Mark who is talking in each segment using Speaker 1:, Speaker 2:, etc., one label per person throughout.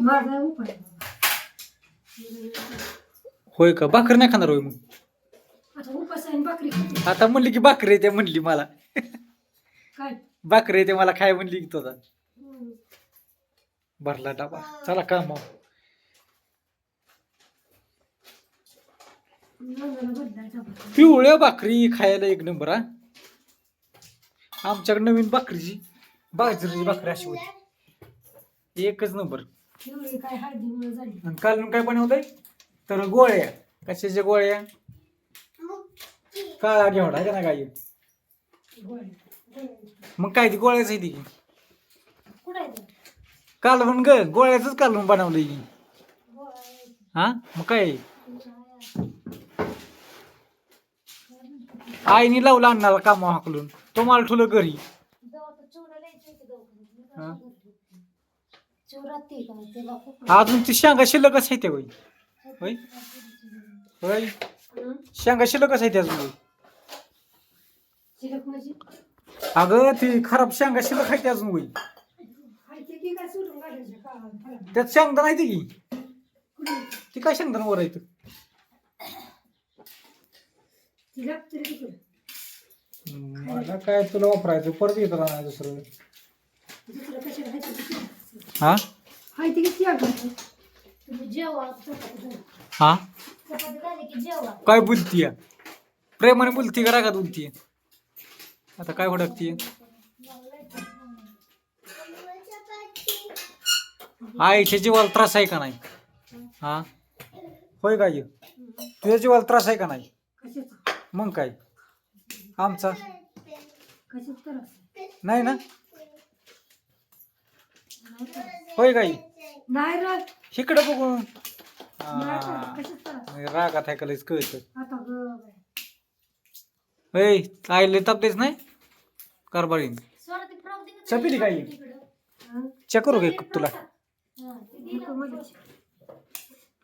Speaker 1: माझा उपाय. बाबा.
Speaker 2: होय का? भाकर नाही खाणार होय मग.
Speaker 1: आता उपास आहे आणि भाकरी खाते.
Speaker 2: आता म्हणली की भाकर येते म्हणली मला.
Speaker 1: काय?
Speaker 2: भाकर येते मला खाय म्हणली की तुझा. भरला डबा. चला का मग
Speaker 1: नवऱ्याला बदलायचा बाबा.
Speaker 2: पिवळ्या भाकरी खायला एक नंबर हा. आमच्याकडे नवीन भाकरीची बाजरीची भाकरी अशी होती. एकच नंबर.
Speaker 1: एवढी काय हळदीमुळे झाली.
Speaker 2: आणि काल काय बनवलंय? तर गोळ्या. कशाच्या गोळ्या? काळा घेवडा आहे का ना काय
Speaker 1: गोळ्या.
Speaker 2: मग काय ती गोळ्याच आहे ती?
Speaker 1: कुठं आहे ते?
Speaker 2: कालवण ग गोळ्याच कालवण बनवलंय की. हा? मग काय? आईने लावला अन्नाला काम हाकलून. तो माल ठुलं घरी. हा.
Speaker 1: काय करते? चिवडा ते का तेव्हा खूप
Speaker 2: अजून ती शेंगा शिल्लकच आहे ते होय? होय? होय? शेंगा शिल्लकच आहे ते अजून.
Speaker 1: शिल्लक
Speaker 2: अगं ती खराब शेंगा शिल्लक आहे ते अजून होई? त्यात शेंगदाणा आहे ती की? ती काय शेंगदाणा वर आहे. मला काय तुला वापरायचं? परत येत नाही दुसरं हा?
Speaker 1: हाय ते किती आठवतं? तुम्ही जेवा चपाती झाली.
Speaker 2: हा?
Speaker 1: चपाती झाली की जेवा.
Speaker 2: काय बोलतीय? प्रेमाने बोलती का रागात बोलतीय? आता काय भडकतीय? आईच्या जीवाला त्रास आहे का नाही? हा? होय काय तुझ्या जीवाला त्रास आहे का नाही?
Speaker 1: कशाचा?
Speaker 2: मग काय? आमचा?
Speaker 1: कशाचा त्रास
Speaker 2: नाही ना? होय काय?
Speaker 1: नाही
Speaker 2: इकडं बघून रागात आहे का लयच कळत.
Speaker 1: आता ग बाई.
Speaker 2: होय आईले ताप द्यायच नाही? कारभारीन
Speaker 1: सोडा ते फ्रॉक दे का
Speaker 2: चहा पिली काय?
Speaker 1: तिकडं? हं?
Speaker 2: चेक करू घे तुला?
Speaker 1: हं.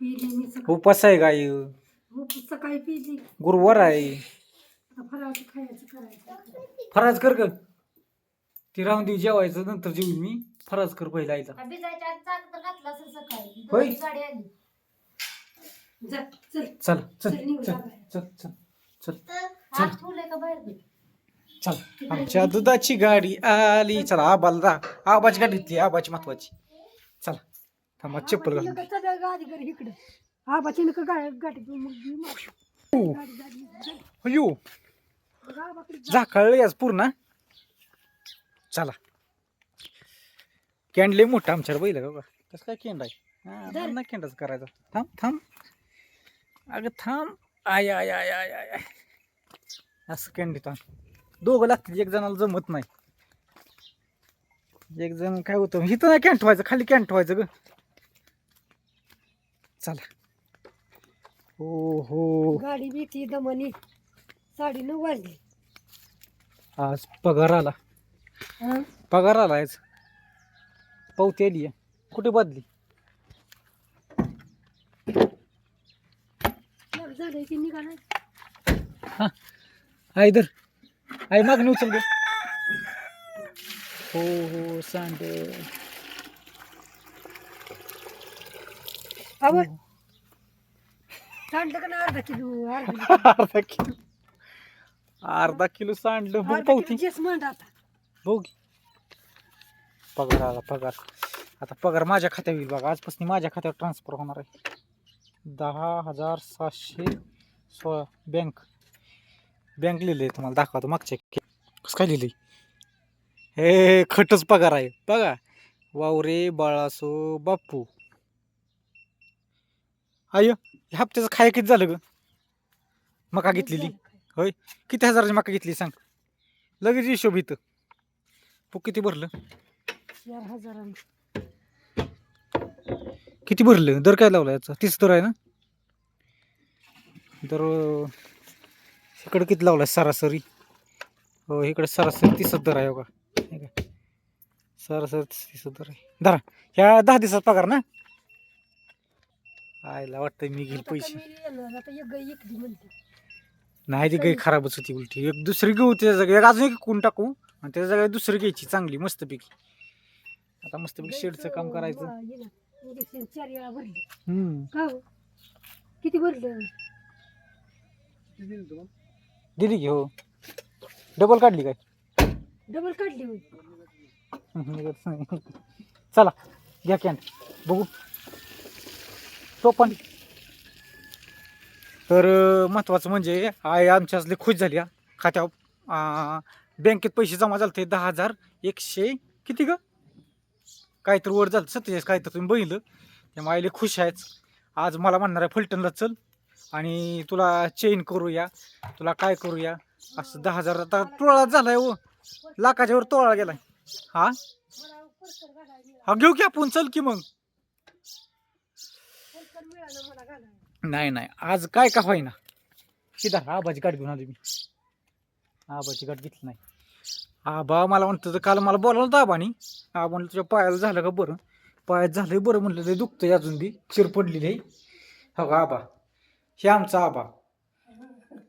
Speaker 1: पिली मी सकाळी.
Speaker 2: उपास आहे गाई
Speaker 1: हो, सकाळी पिली
Speaker 2: गुरुवार आहे.
Speaker 1: आता फराळाचं खायचं करायचं.
Speaker 2: फराज कर ग. ती राहून दे जेवायचं नंतर जेवीन मी. फराज कर पहिला आईला.
Speaker 1: भिजायच्या आत चाक तर घातला असेल सकाळी.
Speaker 2: होय.
Speaker 1: दोन गाडी आली. जा चल.
Speaker 2: चल चल
Speaker 1: चल, निघू
Speaker 2: चल. चल चल चल
Speaker 1: हात ठेवलंय का बाहेर दे
Speaker 2: चल आमच्या दुधाची गाडी आली. चला आबाला रा आबाची गाडी घेतली आबाची महत्वाची. चला थांबा चप्पल घालून.
Speaker 1: चल गाडी कर इकडे हा. गाडी मग.
Speaker 2: अयो.
Speaker 1: जा.
Speaker 2: झाकळलं आज पूर्ण. चला. कॅन्ड लय मोठा आमच्याकडे बैल का कसं काय केंड आहे? हा, केंडच करायचा. थांब थांब. अगं थांब. आय आय आय आय आय. असं कॅन्डी थांब दोघं लागतील एक जणाला जमत नाही. एक जण काय होतं? इथं नाही कॅन्ट व्हायचं खाली कॅन्ट व्हायचं ग. चला. हो हो
Speaker 1: गाडी भीती दमनी. साडे नऊ वाजली.
Speaker 2: आज पगार आला.
Speaker 1: हं?
Speaker 2: पगार आला आज. पावती आली आहे. कुठे बदली?
Speaker 1: झालंय की निघाला
Speaker 2: आई दर आई मागणी उचल ग. हो हो सांड.
Speaker 1: अव सांडलं का नाही अर्धा किलो? अर्धा
Speaker 2: अर्धा किलो. अर्धा किलो सांडलं बघ
Speaker 1: अर्धा
Speaker 2: पावती.
Speaker 1: किलो जेस म्हणत आता.
Speaker 2: बघ. पगार आला पगार. आता पगार माझ्या खात्यावर येईल बघा. आजपासून माझ्या खात्यावर ट्रान्सफर होणार आहे. दहा हजार सातशे सोळा बँक बँक लिहिली तुम्हाला दाखवतो मागच्या कसं काय लिहिलंय? हे खटच पगार आहे. बघा. वावरे बाळासो बापू आय हप्त्याचं खाय किती झालं ग? मका घेतलेली. होय. किती हजाराची मका घेतली सांग. लगेच हिशोब इथं. तू किती भरलं?
Speaker 1: चार हजारानं.
Speaker 2: किती भरलं? दर काय लावला याचा? तीस दर आहे ना? दर अं, इकडं किती लावला सरासरी. हो इकडे सरासरी तीसच दर आहे का हे का? सरासरी तीस दर आहे. धरा. ह्या दहा दिवसात पगार ना? आयला वाटतं मी घेईल
Speaker 1: आता
Speaker 2: पैसे.
Speaker 1: कमी येणार, आता एक गाई एकली म्हणते.
Speaker 2: नाही ती गाई खराबच होती उलटी. एक दुसरी घेऊ त्याच्या जागी एक अजून एक कोण टाकू. आणि त्याच्या जागी दुसरी घ्यायची चांगली मस्तपैकी. आता मस्तपैकी शेडचं काम करायचं.
Speaker 1: इंजेक्शन चार वेळा भरले.
Speaker 2: हम्म.
Speaker 1: का हो किती भरलं?
Speaker 2: दिली की हो. डबल काढली काय?
Speaker 1: डबल काढली होय.
Speaker 2: चला घ्या कॅन बघू. तो पण. तर अं, महत्वाचं म्हणजे आई आमच्याच लई खुश झाली हा. खात्यावर अं, बँकेत पैसे जमा झाले दहा हजार एकशे किती ग? काहीतरी वर झालं सत्तेचाळीस काहीतरी तुम्ही बघितलं. त्यामुळे आईले खुश आहेच आज मला म्हणणार आहे फलटणला चल आणि तुला चेन करूया तुला काय करूया? असं दहा हजार आता टोळा झालाय हो. लाखाच्या वर तोळा गेलाय. हा? हा घेऊ की आपण चल की मग. नाही नाही आज काय का होईना. किदा आबाची गाठ घेऊन आली मी. आबाची गाठ घेतली नाही. आबा मला म्हणतो तर काल मला बोलावलं होतं आबानी आबा म्हणलं तुझ्या पायाला झालं का बरं? पायात झालंय बरं म्हणलं ते दुखतंय अजून बी. चिर पडलेली आहे. हो का आबा? हे आमचा आबा.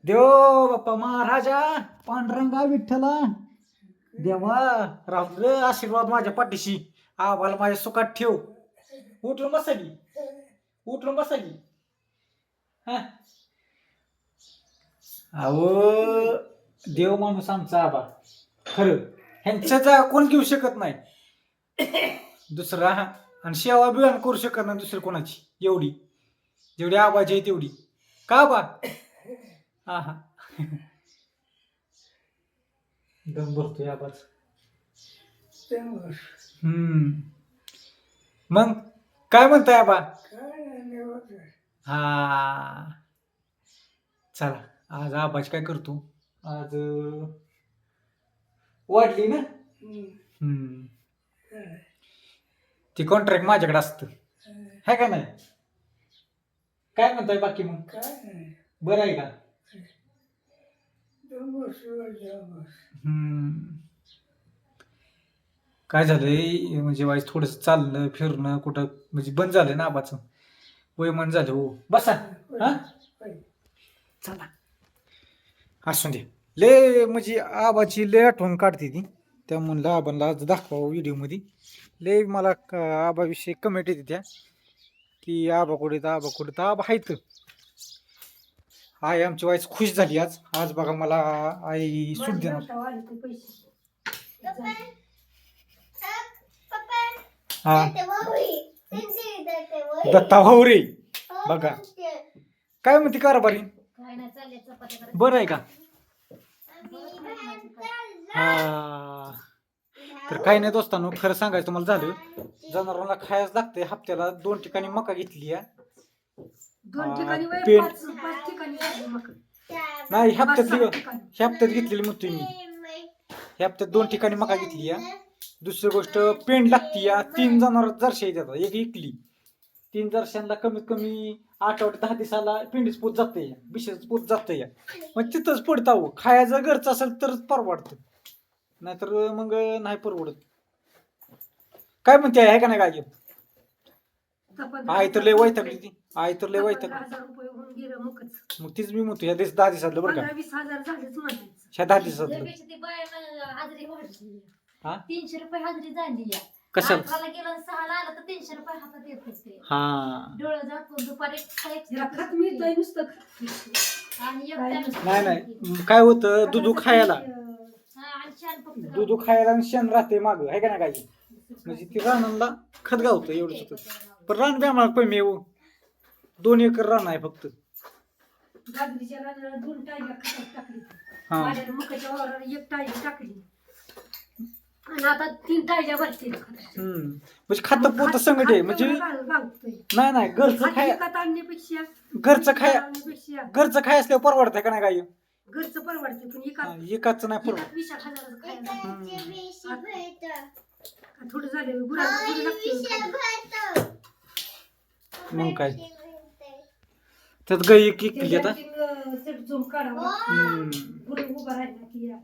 Speaker 2: देव बाप्पा महाराजा पांडुरंगा विठ्ठला. देवा राहुल रे आशीर्वाद माझ्या पाठीशी. आबाला माझ्या सुखात ठेव. उठलं बसाली. उठलं बसाली. हा? अहो देव माणूस आमचा आबा. खरं. ह्यांच्या कोण घेऊ शकत नाही. दुसरा हा आणि सेवा बिवान करू शकत नाही दुसरी कोणाची. एवढी. जेवढी आबाची आहे तेवढी. का बा? हा हा दम भरतोय आबाच. हम्म. मग काय म्हणताय आबा? हा. चला. आज आबाज काय करतो? आज वाढली ना? हम्म. ती कॉन्ट्रॅक्ट माझ्याकडे असतं. है का नाही? काय म्हणताय बाकी मग? बरं आहे का? हम्म. काय झालंय? म्हणजे वाईस थोडस चालणं फिरणं कुठं? म्हणजे बंद झालंय ना आबाचं? वयमान झालं हो. बसा. हा? चला. असू दे. ले म्हणजे आबाची लय आठवण काढते ती. त्या म्हणलं आबांना आज दाखवा व्हिडिओमध्ये लय मला आबाविषयी कमेंट येते त्या. की आबा कुठे तर आबा कुठे तर आबा आहेत. आई आमची वाईस खुश झाली आज. आज बघा मला आई सूट देणार.
Speaker 1: नव्हता आले ते पैसे.
Speaker 2: हा. दत्ता भाऊ रे बघा काय म्हणते कारभारी. बरं आहे का हा तर काही नाही दोस्तांनो खरं सांगायचं तुम्हाला झालं. जनावरांना खायच लागते हप्त्याला दोन ठिकाणी मका घेतली आहे
Speaker 1: दोन ठिकाणी वय
Speaker 2: पेन.
Speaker 1: पाच पाच ठिकाणी झाली मग
Speaker 2: नाही हप्त्यातली
Speaker 1: ठिकाणी.
Speaker 2: ह्या हप्त्यात घेतलेली म्हणतोय मी. ह्या हप्त्यात दोन ठिकाणी मका घेतली या. दुसरी गोष्ट पेंड लागती या. तीन जनावर जर्शी येतात एक इकली. तीन जर्शांना कमीत कमी आठवडे दहा दिवसाला पेंडीच पोत जाते या. बिशेच पोत जाते या. मग तिथंच पडतं अहो. खायचं घरचं असेल तरच परवडतं. नाहीतर मग नाही परवडत. काय म्हणते आहे का नाही काय आई तर लय वैतागली ती. आई तर लय वैतागली.
Speaker 1: पंधरा हजार रुपये होऊन गेलं मगच
Speaker 2: मग तीच मी म्हणतो ह्या दिवस दहा दिवसातलं बरं का.
Speaker 1: पंधरा वीस हजार झालेच म्हणायचं.
Speaker 2: ह्या दहा दिवसातलं
Speaker 3: त्यापेक्षा ती बायानं हाजरी वाढली.
Speaker 2: हा?
Speaker 3: तीनशे रुपये हाजरी झाली या.
Speaker 2: कशाला?
Speaker 3: अकराला गेलं आणि सहाला आलं तर तीनशे रुपये हातात येत होते.
Speaker 2: हा.
Speaker 3: डोळं झाकून दुपारी
Speaker 1: तिला खत मिळतंय नुसतं खत.
Speaker 3: आणि
Speaker 1: काय
Speaker 3: एकट्यानं-
Speaker 2: नाही नाही. काय होतं दुधू खायला. दुधू खायला आणि शेण राहते माग आहे का नाही काय म्हणजे ती रानाला खत गावतं एवढंच होतं. पण रान बी आम्हाला कमी येऊ दोन एकर रान आहे फक्त.
Speaker 1: गाजरीच्या रानाला दोन टायल्या खतात टाकली.
Speaker 2: हा.
Speaker 1: माझ्या मुखाच्या वावराला एक टायली टाकली. आणि आता तीन टायल्या भरतील
Speaker 2: हम्म. म्हणजे खात पोत संगट आहे. म्हणजे नाही नाही घरचं खाय
Speaker 1: आणण्यापेक्षा
Speaker 2: घरचं खाय
Speaker 1: आणण्यापेक्षा
Speaker 2: घरचं खाय असल्यावर परवडतंय का नाही काय
Speaker 1: घरचं परवडते पण एका
Speaker 2: एकाचं नाही परवडत.
Speaker 1: वीस एक हजाराचं. थोडं झालं गुरांना गुरं लागते
Speaker 2: मग काय? त्यात गाई एक इकली आता
Speaker 1: चट झोम काढावं.
Speaker 2: हम्म.
Speaker 1: गुरं उभं राहिला की या.